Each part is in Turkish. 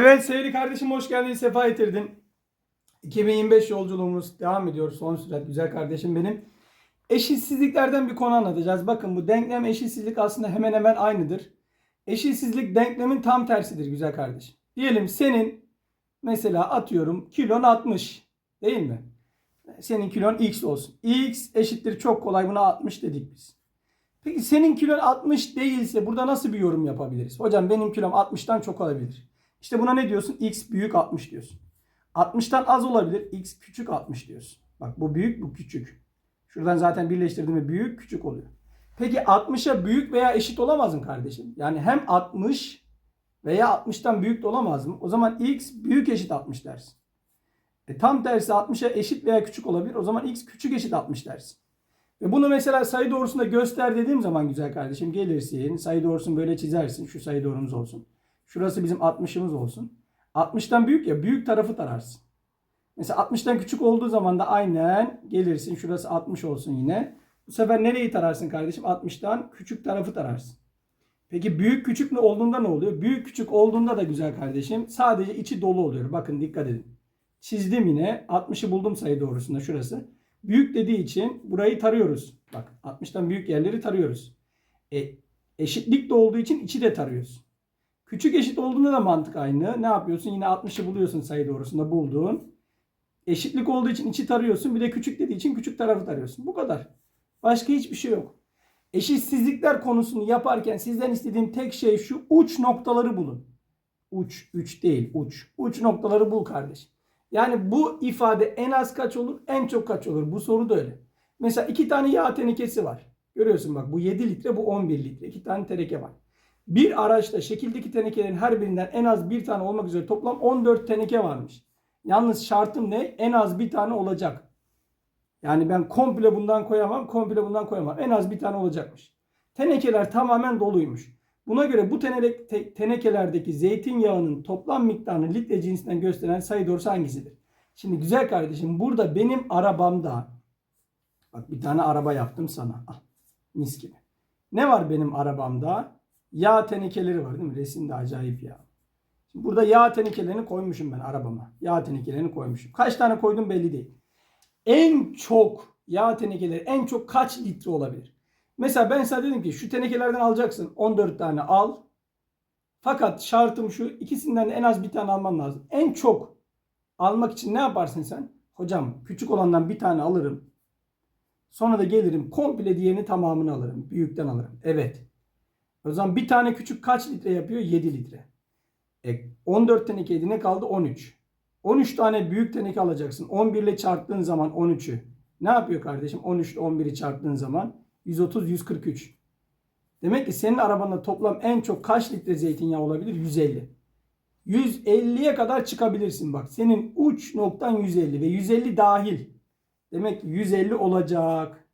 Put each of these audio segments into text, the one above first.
Evet sevgili kardeşim hoş geldin, sefa getirdin. 2025 yolculuğumuz devam ediyor. Son sürat güzel kardeşim benim. Eşitsizliklerden bir konu anlatacağız. Bakın bu denklem eşitsizlik aslında hemen hemen aynıdır. Eşitsizlik denklemin tam tersidir güzel kardeşim. Diyelim senin mesela atıyorum kilon 60 değil mi? Senin kilon x olsun. x eşittir çok kolay buna 60 dedik biz. Peki senin kilon 60 değilse burada nasıl bir yorum yapabiliriz? Hocam benim kilom 60'tan çok olabilir. İşte buna ne diyorsun? X büyük 60 diyorsun. 60'tan az olabilir. X küçük 60 diyorsun. Bak bu büyük bu küçük. Şuradan zaten birleştirdiğimde büyük küçük oluyor. Peki 60'a büyük veya eşit olamaz mı kardeşim? Yani hem 60 veya 60'tan büyük de olamaz mı? O zaman x büyük eşit 60 dersin. E tam tersi 60'a eşit veya küçük olabilir. O zaman x küçük eşit 60 dersin. Ve bunu mesela sayı doğrusunda göster dediğim zaman güzel kardeşim gelirsin. Sayı doğrusunu böyle çizersin. Şu sayı doğrumuz olsun. Şurası bizim 60'ımız olsun. 60'tan büyük ya büyük tarafı tararsın. Mesela 60'tan küçük olduğu zaman da aynen gelirsin. Şurası 60 olsun yine. Bu sefer nereyi tararsın kardeşim? 60'tan küçük tarafı tararsın. Peki büyük küçük ne olduğunda ne oluyor? Büyük küçük olduğunda da güzel kardeşim sadece içi dolu oluyor. Bakın dikkat edin. Çizdim yine. 60'ı buldum sayı doğrusunda şurası. Büyük dediği için burayı tarıyoruz. Bak 60'tan büyük yerleri tarıyoruz. E, eşitlik de olduğu için içi de tarıyoruz. Küçük eşit olduğunda da mantık aynı. Ne yapıyorsun? Yine 60'ı buluyorsun sayı doğrusunda bulduğun. Eşitlik olduğu için içi tarıyorsun. Bir de küçük dediği için küçük tarafı tarıyorsun. Bu kadar. Başka hiçbir şey yok. Eşitsizlikler konusunu yaparken sizden istediğim tek şey şu uç noktaları bulun. Uç, üç değil uç. Uç noktaları bul kardeş. Yani bu ifade en az kaç olur, en çok kaç olur? Bu soru da öyle. Mesela iki tane yağ tenekesi var. Görüyorsun bak bu 7 litre, bu 11 litre. İki tane teneke var. Bir araçta şekildeki tenekelerin her birinden en az bir tane olmak üzere toplam 14 teneke varmış. Yalnız şartım ne? En az bir tane olacak. Yani ben komple bundan koyamam, komple bundan koyamam. En az bir tane olacakmış. Tenekeler tamamen doluymuş. Buna göre bu tenekelerdeki zeytinyağının toplam miktarını litre cinsinden gösteren sayı doğrusu hangisidir? Şimdi güzel kardeşim burada benim arabamda bak bir tane araba yaptım sana. Ah, mis gibi. Ne var benim arabamda? Yağ tenekeleri var değil mi? Resimde acayip ya. Şimdi burada yağ tenekelerini koymuşum ben arabama. Yağ tenekelerini koymuşum. Kaç tane koydum belli değil. En çok yağ tenekeleri en çok kaç litre olabilir? Mesela ben sana dedim ki şu tenekelerden alacaksın 14 tane al. Fakat şartım şu ikisinden de en az bir tane alman lazım. En çok almak için ne yaparsın sen? Hocam küçük olandan bir tane alırım. Sonra da gelirim komple diğerini tamamını alırım. Büyükten alırım. Evet. O zaman bir tane küçük kaç litre yapıyor? 7 litre. E, 14 tenekeydi ne kaldı? 13. 13 tane büyük teneke alacaksın. 11 ile çarptığın zaman 13'ü. Ne yapıyor kardeşim? 13 ile 11'i çarptığın zaman 130, 143. Demek ki senin arabanda toplam en çok kaç litre zeytinyağı olabilir? 150. 150'ye kadar çıkabilirsin bak. Senin uç noktan 150 ve 150 dahil. Demek ki 150 olacak.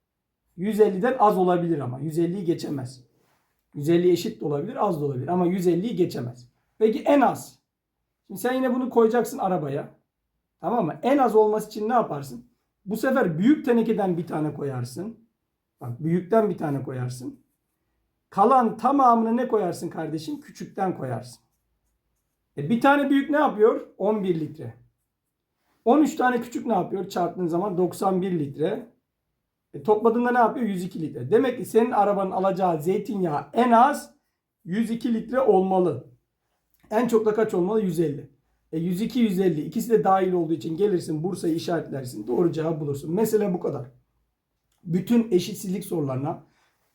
150'den az olabilir ama. 150'yi geçemez. 150 eşit de olabilir, az da olabilir ama 150'yi geçemez. Peki en az. Şimdi sen yine bunu koyacaksın arabaya. Tamam mı? En az olması için ne yaparsın? Bu sefer büyük tenekeden bir tane koyarsın. Bak büyükten bir tane koyarsın. Kalan tamamını ne koyarsın kardeşim? Küçükten koyarsın. E bir tane büyük ne yapıyor? 11 litre. 13 tane küçük ne yapıyor? Çarptığın zaman 91 litre. E topladığında ne yapıyor? 102 litre. Demek ki senin arabanın alacağı zeytinyağı en az 102 litre olmalı. En çok da kaç olmalı? 150. E 102 150 ikisi de dahil olduğu için gelirsin Bursa'yı işaretlersin. Doğru cevabı bulursun. Mesele bu kadar. Bütün eşitsizlik sorularına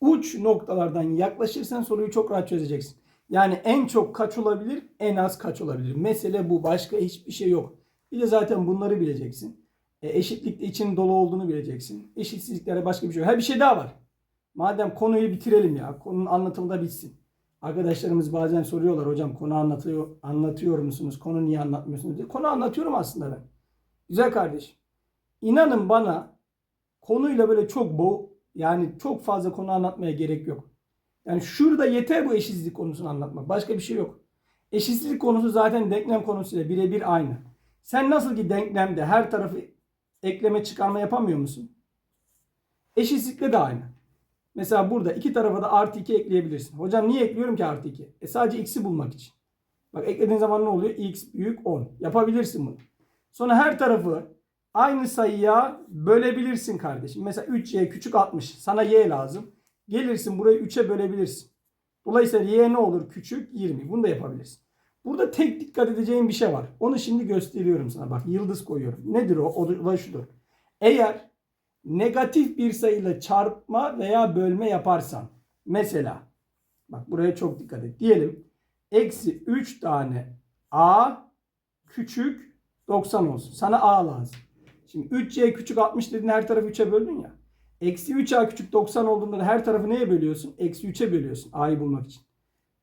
uç noktalardan yaklaşırsan soruyu çok rahat çözeceksin. Yani en çok kaç olabilir, en az kaç olabilir. Mesele bu. Başka hiçbir şey yok. Bir de zaten bunları bileceksin. E, eşitlikte için dolu olduğunu bileceksin. Eşitsizliklere başka bir şey yok. Ha bir şey daha var. Madem konuyu bitirelim ya. Konunun anlatımı da bitsin. Arkadaşlarımız bazen soruyorlar hocam konu anlatıyor anlatıyor musunuz? Konu niye anlatmıyorsunuz diye. Konu anlatıyorum aslında ben. Güzel kardeşim. İnanın bana konuyla böyle çok bu yani çok fazla konu anlatmaya gerek yok. Yani şurada yeter bu eşitsizlik konusunu anlatmak. Başka bir şey yok. Eşitsizlik konusu zaten denklem konusuyla birebir aynı. Sen nasıl ki denklemde her tarafı ekleme çıkarma yapamıyor musun? Eşitsizlikle de aynı. Mesela burada iki tarafa da artı 2 ekleyebilirsin. Hocam niye ekliyorum ki artı 2? E sadece x'i bulmak için. Bak eklediğin zaman ne oluyor? X büyük 10. Yapabilirsin bunu. Sonra her tarafı aynı sayıya bölebilirsin kardeşim. Mesela 3y küçük 60. Sana y lazım. Gelirsin burayı 3'e bölebilirsin. Dolayısıyla y ne olur? Küçük 20. Bunu da yapabilirsin. Burada tek dikkat edeceğin bir şey var. Onu şimdi gösteriyorum sana. Bak yıldız koyuyorum. Nedir o? O da şudur. Eğer negatif bir sayıyla çarpma veya bölme yaparsan mesela bak buraya çok dikkat et. Diyelim eksi 3 tane a küçük 90 olsun. Sana a lazım. Şimdi 3c küçük 60 dedin her tarafı 3'e böldün ya. Eksi 3a küçük 90 olduğunda da her tarafı neye bölüyorsun? Eksi 3'e bölüyorsun a'yı bulmak için.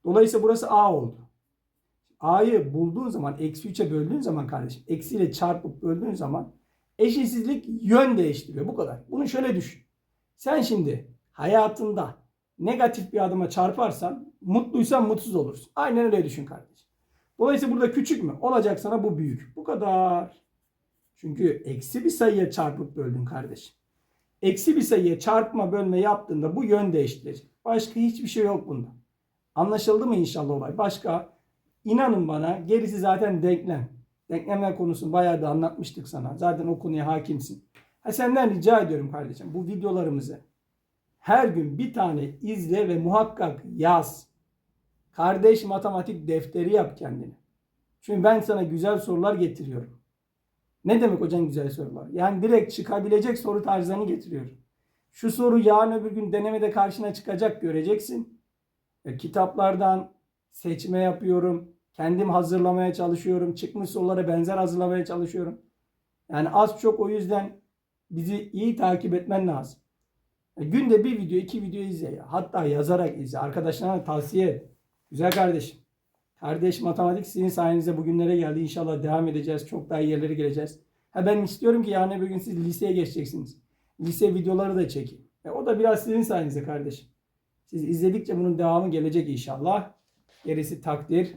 Dolayısıyla burası a oldu. A'yı bulduğun zaman eksi 3'e böldüğün zaman kardeşim eksiyle çarpıp böldüğün zaman eşitsizlik yön değiştiriyor. Bu kadar. Bunu şöyle düşün. Sen şimdi hayatında negatif bir adıma çarparsan mutluysan mutsuz olursun. Aynen öyle düşün kardeşim. Dolayısıyla burada küçük mü? Olacak sana bu büyük. Bu kadar. Çünkü eksi bir sayıya çarpıp böldün kardeşim. Eksi bir sayıya çarpma bölme yaptığında bu yön değiştirecek. Başka hiçbir şey yok bunda. Anlaşıldı mı inşallah olay? Başka inanın bana gerisi zaten denklem. Denklemler konusunu bayağı da anlatmıştık sana. Zaten o konuya hakimsin. Ha senden rica ediyorum kardeşim bu videolarımızı her gün bir tane izle ve muhakkak yaz. Kardeş matematik defteri yap kendine. Çünkü ben sana güzel sorular getiriyorum. Ne demek hocam güzel sorular? Yani direkt çıkabilecek soru tarzlarını getiriyorum. Şu soru yarın öbür gün denemede karşına çıkacak göreceksin. E, kitaplardan seçme yapıyorum. Kendim hazırlamaya çalışıyorum. Çıkmış sorulara benzer hazırlamaya çalışıyorum. Yani az çok o yüzden bizi iyi takip etmen lazım. E, günde bir video, iki video izle. Hatta yazarak izle. Arkadaşlarına tavsiye et. Güzel kardeşim. Kardeş matematik sizin sayenizde bugünlere geldi. İnşallah devam edeceğiz. Çok daha iyi yerlere geleceğiz. Ha ben istiyorum ki yarın bir gün siz liseye geçeceksiniz. Lise videoları da çekin. E, o da biraz sizin sayenizde kardeşim. Siz izledikçe bunun devamı gelecek inşallah. Gerisi takdir.